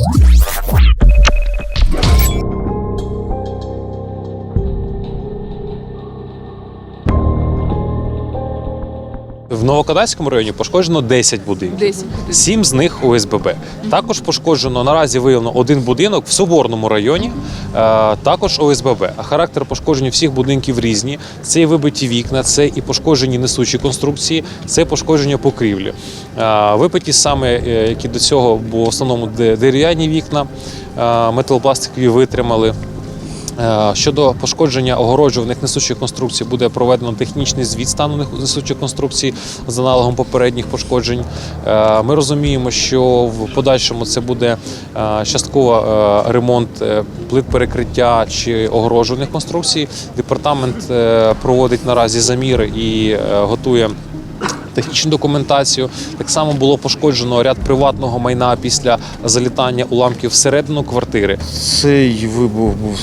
Peace. В Новокодацькому районі пошкоджено 10 будинків. 10. Сім з них ОСББ. Також пошкоджено наразі виявлено один будинок в Соборному районі, е, також ОСББ. А характер пошкоджень всіх будинків різні. Це і вибиті вікна, це і пошкоджені несучі конструкції, це пошкодження покрівлі. Е, Вибиті саме, е, які до цього були в основному дерев'яні вікна, е, металопластикові витримали. Е, Щодо пошкодження огороджуваних несучих конструкцій, буде проведено технічний звіт стану несучих конструкцій з аналогом попередніх пошкоджень. Е, Ми розуміємо, що в подальшому це буде е, частково ремонт плит перекриття чи огороджуваних конструкцій. Департамент проводить наразі заміри і готує. Технічну документацію так само було пошкоджено ряд приватного майна після залітання уламків всередину квартири. Цей вибух був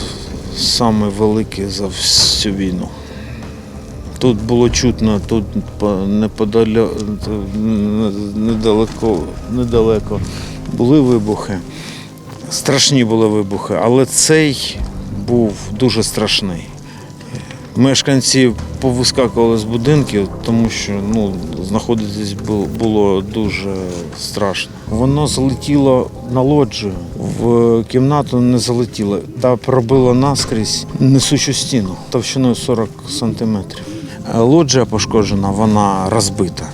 самий велике за всю війну. Тут було чутно, тут недалеко, недалеко були вибухи. Страшні були вибухи, але цей був дуже страшний. Мешканці повискакували з будинків, тому що ну, знаходитись було дуже страшно. Воно залетіло на лоджію, в кімнату не залетіло та пробило наскрізь несучу стіну товщиною 40 сантиметрів. Е, Лоджія пошкоджена, вона розбита.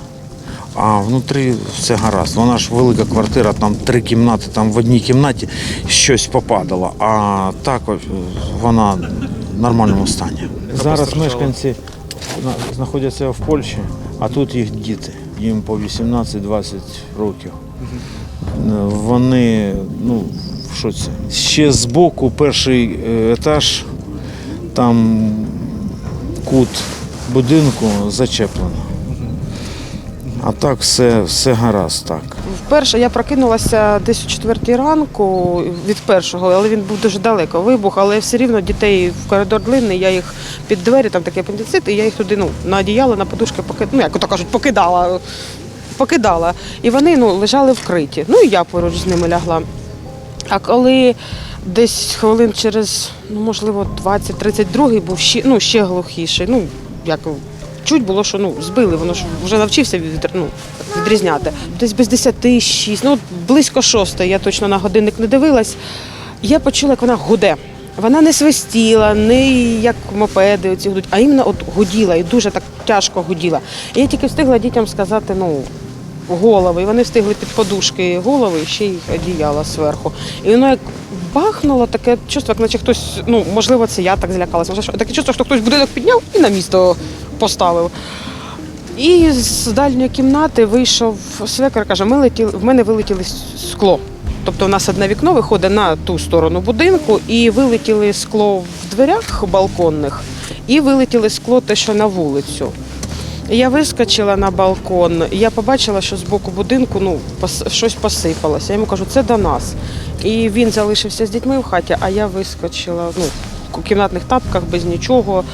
А внутрі все гаразд. Вона ж велика квартира, там три кімнати, там в одній кімнаті щось попадало, а так вона в нормальному стані. Зараз мешканці знаходяться в Польщі, а тут їх діти. Їм по 18-20 років. Е, Вони ну, що це? Ще збоку перший е, етаж, там кут будинку зачеплено. А так все, все гаразд так. Вперше я прокинулася десь о четвертій ранку від першого, але він був дуже далеко. Вибух, але все рівно дітей в коридор длинний, я їх під двері, там такий апендицит, і я їх туди ну, на одіяло, на подушки поки, ну, як то кажуть, покидала. Покидала. І вони ну, лежали вкриті. Ну і я поруч з ними лягла. А коли десь хвилин через, ну, можливо, 20-32 був ще, ну, ще глухіший. Ну, як чуть було, що ну, збили, воно ж вже навчився від, ну, відрізняти. Десь без 10 6, ну, близько 6, я точно на годинник не дивилась. Я почула, як вона гуде. Вона не свистіла, не як мопеди оці гудуть, а іменно от гуділа і дуже так тяжко гуділа. І я тільки встигла дітям сказати, ну, голови. І вони встигли під подушки голови і ще й одіяла зверху. І воно як бахнуло, таке чувство, як наче хтось, ну, можливо, це я так злякалася. Таке чувство, що хтось будинок підняв і на місто поставив. І з дальньої кімнати вийшов свекар, каже, ми летіли, в мене вилетіло скло. Тобто у нас одне вікно виходить на ту сторону будинку, і вилетіли скло в дверях балконних, і вилетіли скло те, що на вулицю. Я вискочила на балкон, я побачила, що з боку будинку ну, щось посипалося. Я йому кажу, це до нас. І він залишився з дітьми в хаті, а я вискочила ну, в кімнатних тапках без нічого.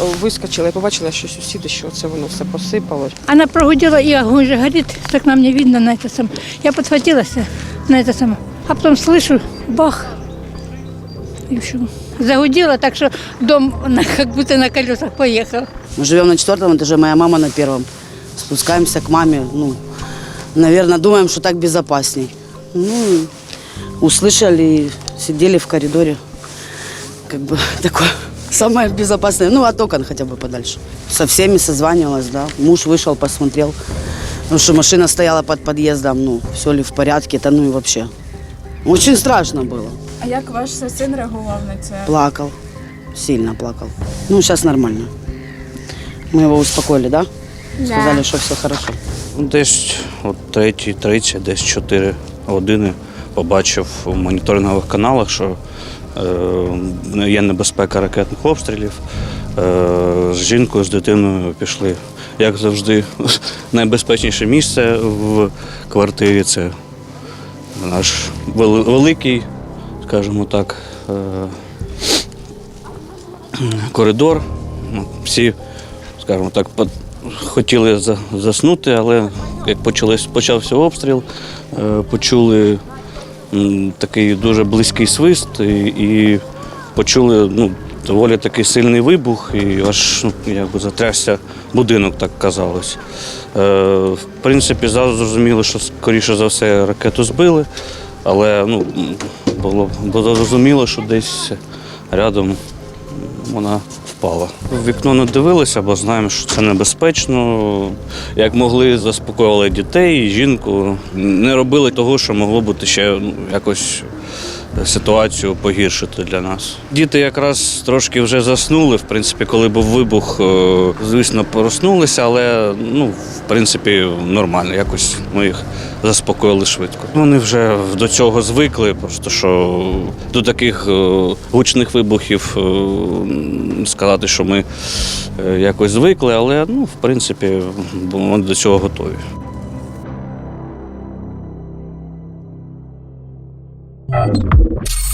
е, Вискочила і побачила, що сусіди, що це воно все посипалось. Она прогудела, и огонь же горит, так нам не видно на это самое. Я подхватилась на это самое. А потом слышу, бах, и все. Загудела, так что дом на- как будто на колесах поехал. Мы живем на четвертом этаже, моя мама на первом. Спускаемся к маме, ну, наверное, думаем, что так безопасней. Ну, и услышали, сидели в коридоре. Как бы такое самое безопасное. Ну, от окон хотя бы подальше. Со всеми созванивалась, да. Муж вышел, посмотрел. Потому что машина стояла под подъездом, ну, все ли в порядке, это ну и вообще. Очень страшно было. А як ваш син реагував на це? Плакал, сильно плакал. Ну, сейчас нормально. Мы его успокоили, да? Сказали, что все хорошо. Десь о 3.30, десь 4 години побачив у моніторингових каналах, що е, є небезпека ракетних обстрілів. Е, з жінкою, з дитиною пішли, як завжди, найбезпечніше місце в квартирі це наш великий, скажімо так, е, коридор. Ну, Всі, скажімо так, хотіли заснути, але як почався обстріл, е, почули такий дуже близький свист, і, і почули ну, доволі такий сильний вибух, і аж ну, якби затрясся будинок, так казалось. Е, в принципі, зразу зрозуміло, що скоріше за все ракету збили, але ну, було, було зрозуміло, що десь рядом вона впала. В вікно не дивилися, бо знаємо, що це небезпечно. Як могли, заспокоювали дітей, жінку. Не робили того, що могло бути ще ну, якось ситуацію погіршити для нас. Діти якраз трошки вже заснули. В принципі, коли був вибух, е, звісно, проснулися, але ну, в принципі, нормально. Якось ми їх заспокоїли швидко. Вони вже до цього звикли, просто що до таких е, гучних вибухів е, сказати, що ми е, якось звикли, але ну, в принципі, вони до цього готові. Thank